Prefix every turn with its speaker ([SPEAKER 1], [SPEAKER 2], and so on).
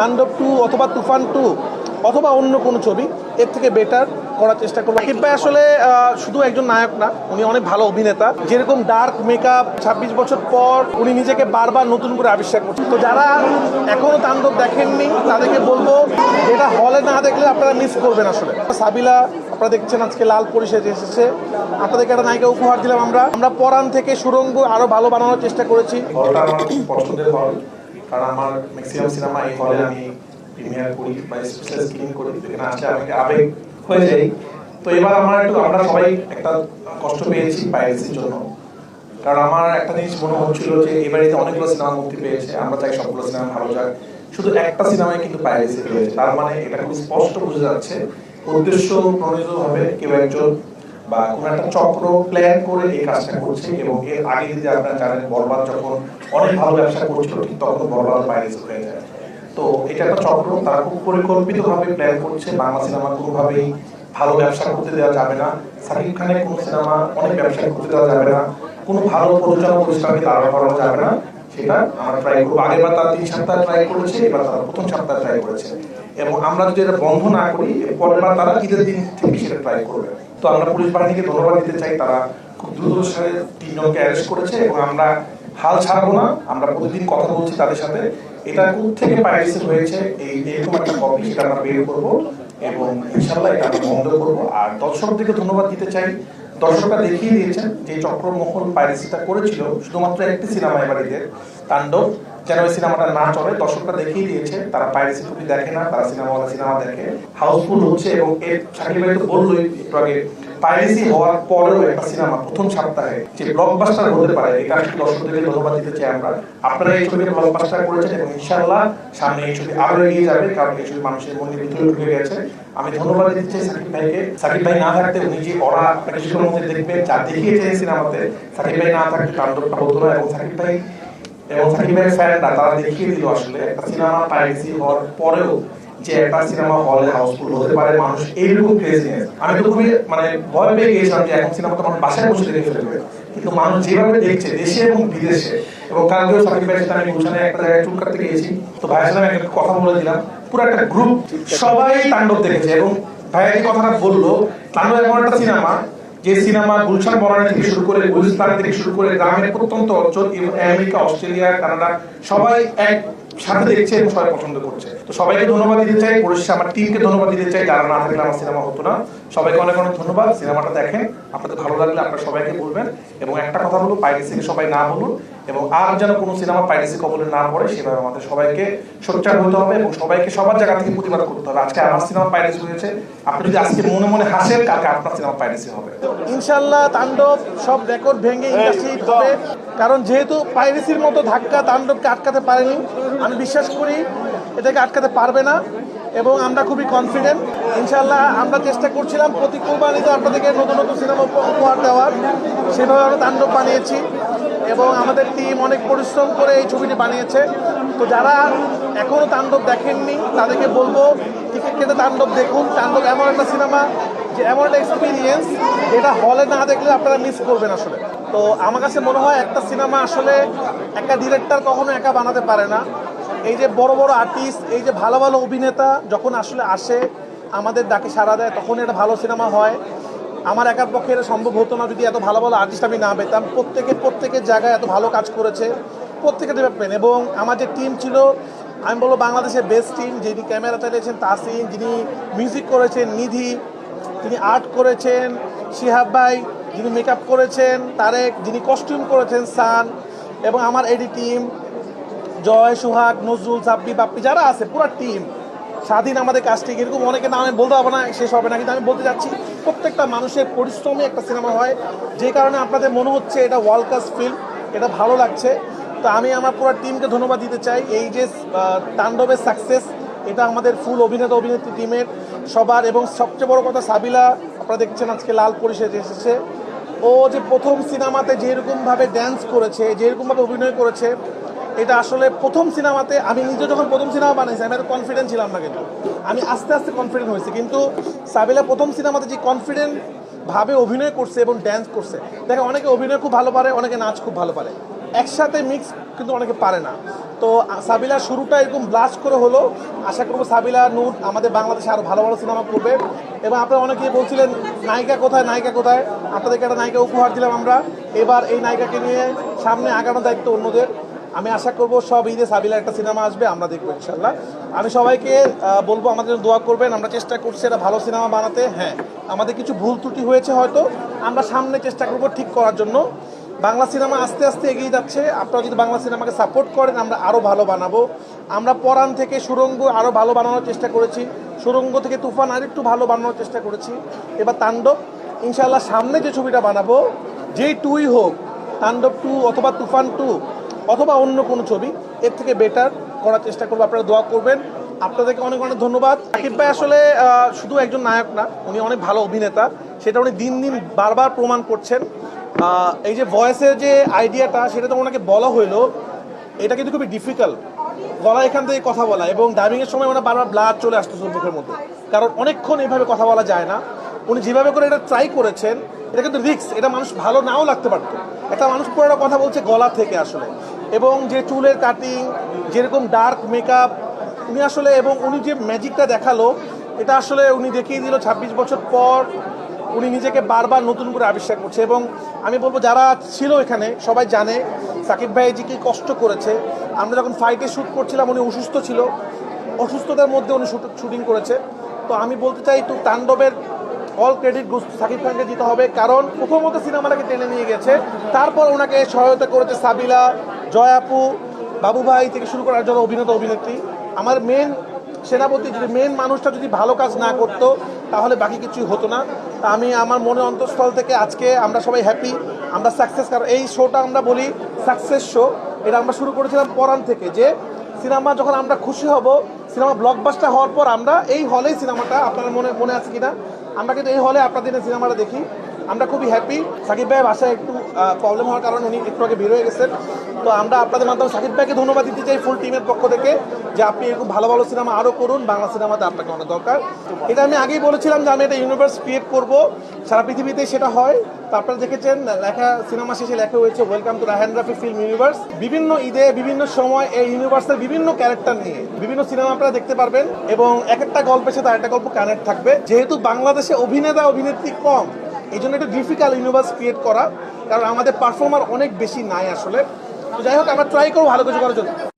[SPEAKER 1] তাণ্ডব টু অথবা তুফান টু অথবা অন্য কোনো ছবি, এর থেকে বেটার করার চেষ্টা করব। রাকিব ভাই আসলে শুধু একজন নায়ক না, উনি অনেক ভালো অভিনেতা। যেরকম ডার্ক মেকআপ ছাব্বিশ বছর পর উনি নিজেকে বারবার নতুন করে আবিষ্কার করছেন। তো যারা এখনও তাণ্ডব দেখেননি, তাদেরকে বলব, এটা হলে না দেখলে আপনারা মিস করবেন আসলে। সাবিলা, আপনারা দেখছেন আজকে লাল পরিষেদ এসেছে। আপনাদেরকে একটা নায়িকা উপহার দিলাম আমরা। আমরা পরাণ থেকে সুরঙ্গ আরও ভালো বানানোর চেষ্টা করেছি।
[SPEAKER 2] কারণ আমার ম্যাক্সিমাম সিনেমা এই হলে আমি প্রিমিয়ার করি বা স্পেশাল স্ক্রিন করি যেখানে আসলে আমাকে আবেগ হয়ে যাই তো এবার আমার একটু, আমরা সবাই একটা কষ্ট পেয়েছি পাইরেসির জন্য। কারণ আমার একটা জিনিস মনে হচ্ছিল যে এবারে অনেকগুলো সিনেমা মুক্তি পেয়েছে, আমরা চাই সবগুলো সিনেমা ভালো যাক। শুধু একটা সিনেমায় কিন্তু পাইরেসি পেয়েছে তার মানে এটা খুব স্পষ্ট বোঝা যাচ্ছে, উদ্দেশ্য প্রণীত হবে কেউ একজন বা কোন একটা চক্র প্ল্যান করে এই কাজটা করছে এবং এর আগে যদি আপনারা জানেন বরবাদ যখন অনেক ভালো ব্যবসা করছিল, ঠিক তখন বরবাদ পাইরেসি হয়ে যায়। তো এটা একটা চক্র, তারা খুব পরিকল্পিত ভাবে প্ল্যান করছে। বাংলা সিনেমা কোনোভাবেই ভালো ব্যবসা করতে দেওয়া যাবে না। সাকিব খানের কোনো সিনেমা অনেক ব্যবসা করতে দেওয়া যাবে না। কোনো ভালো প্রযোজনা প্রতিষ্ঠানকে দাঁড়া করানো যাবে না। সেটা আমরা ট্রাই করব। আগেরবার তারা তিন ট্রাই করেছে, এবার তারা প্রথম ট্রাই করেছে। এবং আমরা যদি এটা বন্ধ না করি পরের বার তারা ঈদের দিন থেকে সেটা ট্রাই করবে। তো আমরা পুলিশ বাহিনীকে ধন্যবাদ দিতে চাই, তারা খুব দ্রুত সাথে তিনজনকে অ্যারেস্ট করেছে এবং আমরা হাল ছাড়বো না। আমরা প্রতিদিন কথা বলছি তাদের সাথে। এটা থেকে পাইরেসি হয়েছে, এই এরকম একটা কপি সেটা আমরা বের করব এবং ইনশাল্লাহ এটা আমরা বন্ধ করব। আর দর্শকদেরকে ধন্যবাদ দিতে চাই দর্শকরা দেখিয়ে দিয়েছেন যে চক্রমোহন পাইরেসিটা করেছিল শুধুমাত্র একটি সিনেমা এবার তাণ্ডব, যেন ওই সিনেমাটা না চলে। দর্শকরা দেখিয়ে দিয়েছে, তারা পাইরেসি ছবি দেখে না, তারা সিনেমা হলে সিনেমা দেখে। হাউসফুল হচ্ছে এবং এর সাকিব ভাই তো বললোই, একটু আগে, পাইরেসি হওয়ার পরেও একটা সিনেমা প্রথম সপ্তাহে যে ব্লকবাস্টার হতে পারে এটা একটু দর্শকদেরকে ধন্যবাদ দিতে চাই আমরা। আপনারা এই ছবিকে ব্লকবাস্টার করেছেন এবং ইনশাআল্লাহ সামনে এই ছবি আরও এগিয়ে যাবে, কারণ এই ছবি মানুষের মনে ভিতরে ঢুকে গেছে। আমি ধন্যবাদ দিতে চাই সাকিব ভাইকে। সাকিব ভাই না থাকতে উনি যে ওরা একটা মধ্যে দেখবে যা দেখিয়েছে এই সিনেমাতে, সাকিব ভাই না থাকতে তাণ্ডবটা হতো না। এবং সাকিব ভাই, এবং সাকিব ভাইয়ের ফ্যানরা তারা দেখিয়ে দিল আসলে, একটা সিনেমা পাইরেসি হওয়ার পরেও যে একটা সিনেমা হলে হাউসফুল হতে পারে, মানুষ এইরকম ক্রেজিনেস আমি তো খুবই মানে ভয় পেয়ে গিয়েছিলাম যে এখন সিনেমা তো মানুষ বাসায় বসে দেখে ফেলবে। কিন্তু মানুষ যেভাবে দেখছে, দেশে এবং বিদেশে, এবং কালকেও সাকিব ভাইয়ের সাথে আমি গুলশানে একটা জায়গায় চুল কাটতে গিয়েছি, তো ভাইয়ের সাথে আমি একটা কথা বলে দিলাম, পুরো একটা গ্রুপ সবাই তাণ্ডব দেখেছে, এবং ভাইয়া এই কথাটা বলল, তাণ্ডব এমন একটা সিনেমা যে সিনেমা গুলশান বনানী থেকে শুরু করে গুলিস্তান থেকে শুরু করে গ্রামের প্রত্যন্ত অঞ্চল আমেরিকা, অস্ট্রেলিয়া, কানাডা, সবাই এক সাথে দেখছে এবং সবাই পছন্দ করছে। তো সবাইকে ধন্যবাদ দিতে চাই, পরিশেষে আমার টিমকে ধন্যবাদ দিতে চাই, যারা না থাকলে আমার সিনেমা হতো না। সবাইকে অনেক অনেক ধন্যবাদ, সিনেমাটা দেখেন। আপনাদের ভালো লাগলে আপনারা সবাইকে বলবেন। এবং একটা কথা হলো বাইরে পাইরেসিকে সবাই না বলুন এবং আর যেন কোনো সিনেমা পাইরেসি কবলে না পড়ে সেভাবে আমাদের সবাইকে সোচ্চার হতে হবে এবং সবাইকে সবার জায়গা থেকে প্রতিবাদ করতে হবে। আজকে আমার সিনেমা পাইরেসি হয়েছে। আপনি যদি আজকে মনে মনে হাসেন কালকে আপনার সিনেমা পাইরেসি হবে।
[SPEAKER 1] ইনশাল্লাহ তাণ্ডব সব রেকর্ড ভেঙে ইন্ডাস্ট্রি হবে। কারণ যেহেতু পাইরেসির মতো ধাক্কা তাণ্ডবকে আটকাতে পারেনি আমি বিশ্বাস করি এটাকে আটকাতে পারবে না এবং আমরা খুবই কনফিডেন্ট ইনশাল্লাহ আমরা চেষ্টা করছিলাম প্রতি কোরবানিতে আপনাদেরকে নতুন নতুন সিনেমা উপহার দেওয়ার। সেভাবে আমরা তাণ্ডব বানিয়েছি। এবং আমাদের টিম অনেক পরিশ্রম করে এই ছবিটি বানিয়েছে। তো যারা এখনও তাণ্ডব দেখেননি, তাদেরকে বলব টিকিট কেটে তাণ্ডব দেখুন। তাণ্ডব এমন একটা সিনেমা যে এমন একটা এক্সপিরিয়েন্স যেটা হলে না দেখলে আপনারা মিস করবেন আসলে। তো আমার কাছে মনে হয় একটা সিনেমা আসলে একটা ডিরেক্টর কখনো একা বানাতে পারে না। এই যে বড় বড় আর্টিস্ট এই যে ভালো ভালো অভিনেতা যখন আসলে আসে, আমাদের ডাকে সাড়া দেয়, তখন এটা ভালো সিনেমা হয়। আমার একার পক্ষে এটা সম্ভব হতো না যদি এত ভালো ভালো আর্টিস্ট আমি না পেতাম। প্রত্যেকে প্রত্যেকের জায়গায় এত ভালো কাজ করেছে। প্রত্যেকের ডেভেলপমেন্ট এবং আমার যে টিম ছিল, আমি বলব বাংলাদেশের বেস্ট টিম যিনি ক্যামেরা চালিয়েছেন, তাসিন, যিনি মিউজিক করেছেন, নিধি তিনি আর্ট করেছেন, শিহাব ভাই, যিনি মেকআপ করেছেন, তারেক, যিনি কস্টিউম করেছেন, সান, এবং আমার এডি টিম জয়, সোহাগ, নজরুল সাব্বি বাপ্পি, যারা আছে, পুরো টিম স্বাধীন আমাদের কাজটি এরকম অনেকে নাম আমি বলতে পারব না, শেষ হবে না, কিন্তু আমি বলতে যাচ্ছি, প্রত্যেকটা মানুষের পরিশ্রমী একটা সিনেমা হয়। যে কারণে আপনাদের মনে হচ্ছে এটা ওয়ার্ল্ড ক্লাস ফিল্ম এটা ভালো লাগছে। তো আমি আমার পুরো টিমকে ধন্যবাদ দিতে চাই। এই যে তাণ্ডবের সাকসেস এটা আমাদের ফুল অভিনেতা, অভিনেত্রী টিমের সবার। এবং সবচেয়ে বড় কথা, সাবিলা, আপনারা দেখছেন আজকে লাল পরিষেদ এসেছে। ও যে প্রথম সিনেমাতে যেরকমভাবে ড্যান্স করেছে, যেরকমভাবে অভিনয় করেছে এটা আসলে প্রথম সিনেমাতে আমি নিজে যখন প্রথম সিনেমা বানাইছি, আমি এত কনফিডেন্ট ছিলাম না কিন্তু। আমি আস্তে আস্তে কনফিডেন্ট হয়েছি, কিন্তু সাবিলা প্রথম সিনেমাতে যে কনফিডেন্ট ভাবে অভিনয় করছে এবং ড্যান্স করছে দেখো অনেকে অভিনয় খুব ভালো পারে, অনেকে নাচ খুব ভালো পারে। একসাথে মিক্স কিন্তু অনেকে পারে না। তো সাবিলা শুরুটা এরকম ব্লাস্ট করে হলো। আশা করব সাবিলা, নূর আমাদের বাংলাদেশে আরও ভালো ভালো সিনেমা করবে। এবং আপনারা অনেকেই বলছিলেন, নায়িকা কোথায় নায়িকা কোথায়? আপনাদেরকে একটা নায়িকা উপহার দিলাম আমরা। এবার এই নায়িকাকে নিয়ে সামনে আগানোর দায়িত্ব অন্যদের। আমি আশা করব সব ঈদে সাবিলা একটা সিনেমা আসবে, আমরা দেখব ইনশাল্লাহ আমি সবাইকে বলব, আমাদের দোয়া করবেন, আমরা চেষ্টা করছি একটা ভালো সিনেমা বানাতে। হ্যাঁ আমাদের কিছু ভুল ত্রুটি হয়েছে হয়তো, আমরা সামনে চেষ্টা করব ঠিক করার জন্য। বাংলা সিনেমা আস্তে আস্তে এগিয়ে যাচ্ছে, আপনারা যদি বাংলা সিনেমাকে সাপোর্ট করেন, আমরা আরও ভালো বানাবো। আমরা পরাণ থেকে সুরঙ্গ আরও ভালো বানানোর চেষ্টা করেছি, সুরঙ্গ থেকে তুফান আরেকটু ভালো বানানোর চেষ্টা করেছি। এবার তাণ্ডব ইনশাল্লাহ সামনে যে ছবিটা বানাবো, যেই টুই হোক, তাণ্ডব টু অথবা তুফান টু অথবা অন্য কোনো ছবি, এর থেকে বেটার করার চেষ্টা করব। আপনারা দোয়া করবেন। আপনাদেরকে অনেক অনেক ধন্যবাদ। সাকিব ভাই আসলে শুধু একজন নায়ক না, উনি অনেক ভালো অভিনেতা। সেটা উনি দিন দিন বারবার প্রমাণ করছেন। এই যে ভয়েসের যে আইডিয়াটা সেটা তো ওনাকে বলা হইল। এটা কিন্তু খুবই ডিফিকাল্ট গলা এখান থেকে কথা বলা এবং ডাইভিংয়ের সময় ওনার বারবার ব্লাড চলে আসতেছে মুখের মধ্যে। কারণ অনেকক্ষণ এইভাবে কথা বলা যায় না। উনি যেভাবে করে এটা ট্রাই করেছেন, এটা কিন্তু রিক্স এটা মানুষ ভালো নাও লাগতে পারতো। একটা মানুষ পুরো কথা বলছে গলা থেকে আসলে। এবং যে চুলের কাটিং যেরকম ডার্ক মেকআপ উনি আসলে এবং উনি যে ম্যাজিকটা দেখাল, এটা আসলে উনি দেখিয়ে দিল ছাব্বিশ বছর পর উনি নিজেকে বারবার নতুন করে আবিষ্কার করছে এবং আমি বলব যারা ছিল এখানে, সবাই জানে সাকিব ভাই যে কি কষ্ট করেছে। আমরা যখন ফাইটে শ্যুট করছিলাম, উনি অসুস্থ ছিল। অসুস্থতার মধ্যে উনি শুটিং করেছে। তো আমি বলতে চাই তো তাণ্ডবের অল ক্রেডিট সাকিব খানকে দিতে হবে, কারণ প্রথমত সিনেমাটাকে টেনে নিয়ে গেছে, তারপর ওনাকে সহায়তা করেছে সাবিলা জয়াপু বাবু ভাই থেকে শুরু করার জন্য অভিনেতা, অভিনেত্রী, আমার মেন সেনাপতি যদি মেন মানুষটা যদি ভালো কাজ না করতো, তাহলে বাকি কিছুই হতো না। তা আমি আমার মনে অন্তঃস্থল থেকে আজকে আমরা সবাই হ্যাপি আমরা সাকসেস কারণ এই শোটা আমরা বলি সাকসেস শো এটা আমরা শুরু করেছিলাম পরান থেকে যে সিনেমা যখন আমরা খুশি হব, সিনেমা ব্লকবাস্টার হওয়ার পর আমরা এই হলেই সিনেমাটা আপনার মনে মনে আছে কিনা? আমরা কিন্তু এই হলে আপনাদের এই সিনেমাটা দেখি। আমরা খুবই হ্যাপি সাকিব ভাইয়ের বাসায় একটু প্রবলেম হওয়ার কারণে উনি একটু আগে বের হয়ে গেছেন। তো আমরা আপনাদের মাধ্যমে সাকিব ভাইকে ধন্যবাদ দিতে চাই ফুল টিমের পক্ষ থেকে যে আপনি এরকম ভালো ভালো সিনেমা আরও করুন। বাংলা সিনেমাতে আপনাকে অনেক দরকার। এটা আমি আগেই বলেছিলাম যে আমি এটা ইউনিভার্স ক্রিয়েট করব। সারা পৃথিবীতে সেটা হয়। তো আপনারা দেখেছেন, লেখা সিনেমা শেষে লেখা হয়েছে welcome to Rahan Rafi film universe বিভিন্ন ঈদে, বিভিন্ন সময় এই ইউনিভার্সের বিভিন্ন ক্যারেক্টার নিয়ে বিভিন্ন সিনেমা আপনারা দেখতে পারবেন। এবং এক একটা গল্পের সাথে আরেকটা গল্প কানেক্ট থাকবে। যেহেতু বাংলাদেশে অভিনেতা, অভিনেত্রী কম এই জন্য একটু ডিফিকাল্ট ইউনিভার্স ক্রিয়েট করা, কারণ আমাদের পারফর্মার অনেক বেশি নাই আসলে। তো যাই হোক, আমরা ট্রাই করব ভালো কিছু করার জন্য।